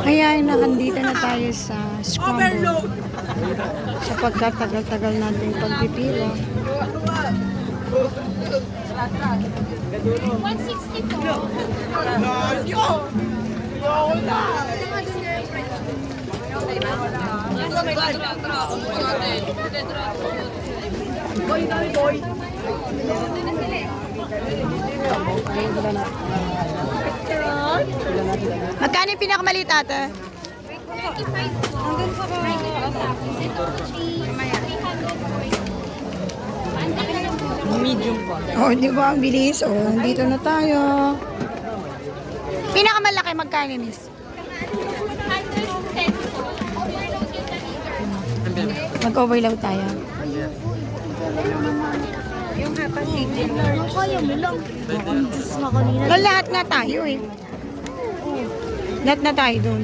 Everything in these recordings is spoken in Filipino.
Kaya nakandito na tayo sa Scramble. Sa pagkatagal-tagal natin pagpipila. 160 po. Magkano yung pinakamaliit ate? 35 po. Hanggang sa Ito po, 300 Medium po. Oh, di ba? Ang bilis. Oh, nandito na tayo. Pinakamalaki magkano, miss? 110 po. Overload yung liter. Mag-overload tayo. Yung hapa chicken. Kaya mo lang. Ang Diyos na kanina. Well, lahat na tayo eh. Lahat na tayo dun.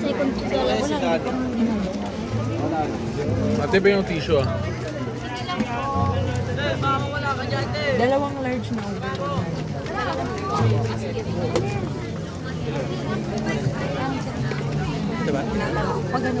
Second dala ko lang. Ate ba yung tissue ah? Dalawang large na overload. Diba? Pag ano,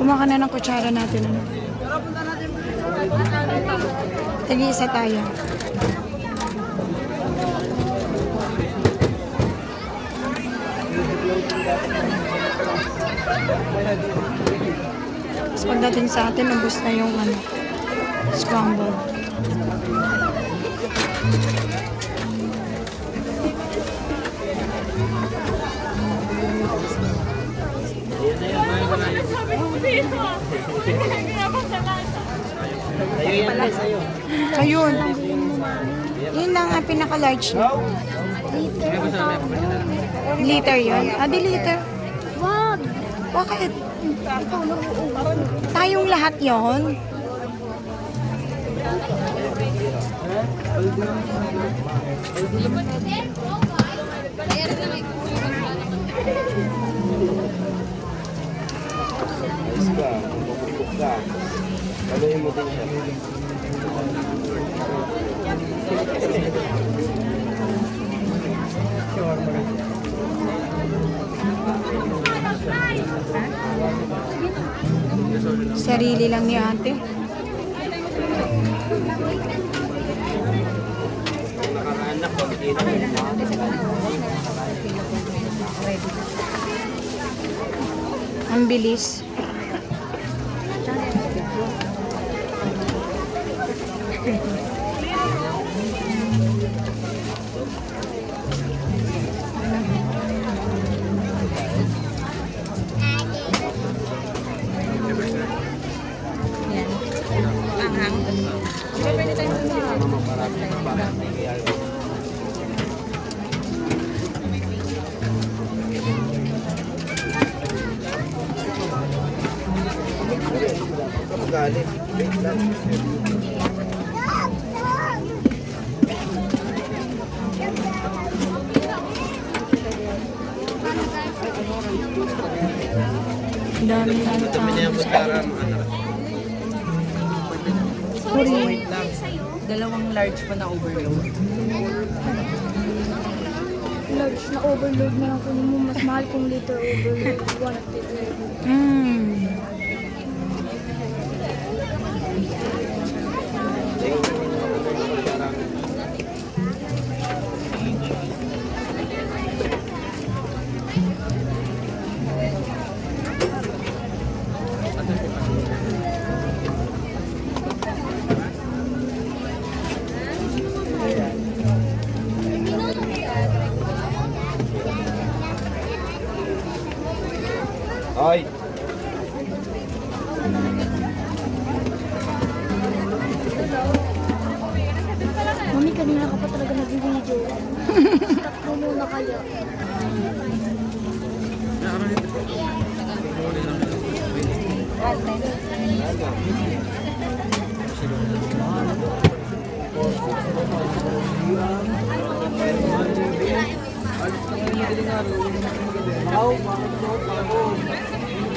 Kumuha na ng kutsara natin. Ano? Tag-iisa tayo. Tapos pagdating sa atin, ubus na yung ano, scramble. So yun. Yun lang ang pinaka-large na. Liter yun? Ah, di liter. Wag. Bakit? Tayong lahat yon. Ayos ka, mabukok ka. Aluin mo din siya. Sarili lang ni ate. Ang bilis. dami ng tao. Sorry. Dalawang large pa na overload. Large na overload na lang kunin mo. Mas mahal kung liter overload. One at Mm. Thank you. Mm. Ay, Mami, kanina ka pa talaga nag-video. Stop mo muna kaya.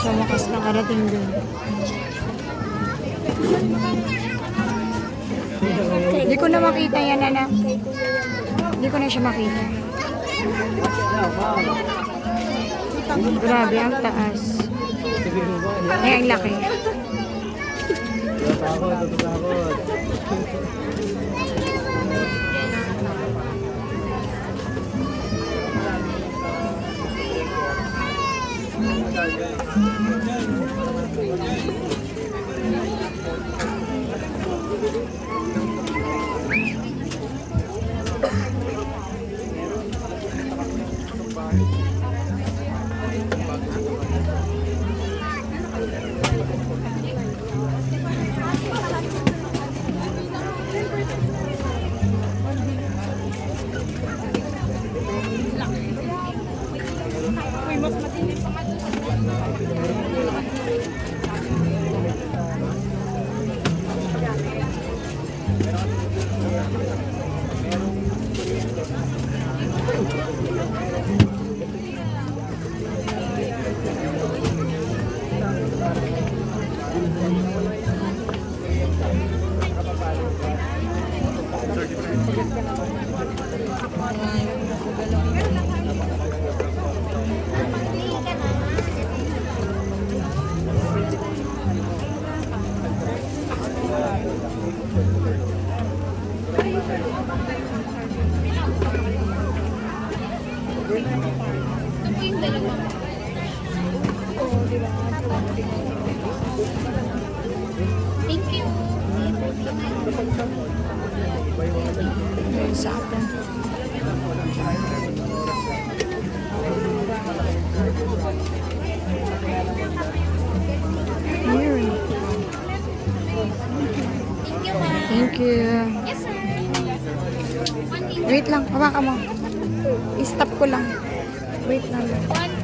Sa wakas nakarating din. Hindi ko na makita yan, anak. Hindi ko na siya makita. Grabe, ang taas. Ay, ang laki. Thank you. Thank you. Ayun sa atin. Ayun. Thank you, ma'am. Thank you. Yes, sir. Wait lang, hawakan mo. I-stop ko lang. Wait lang. one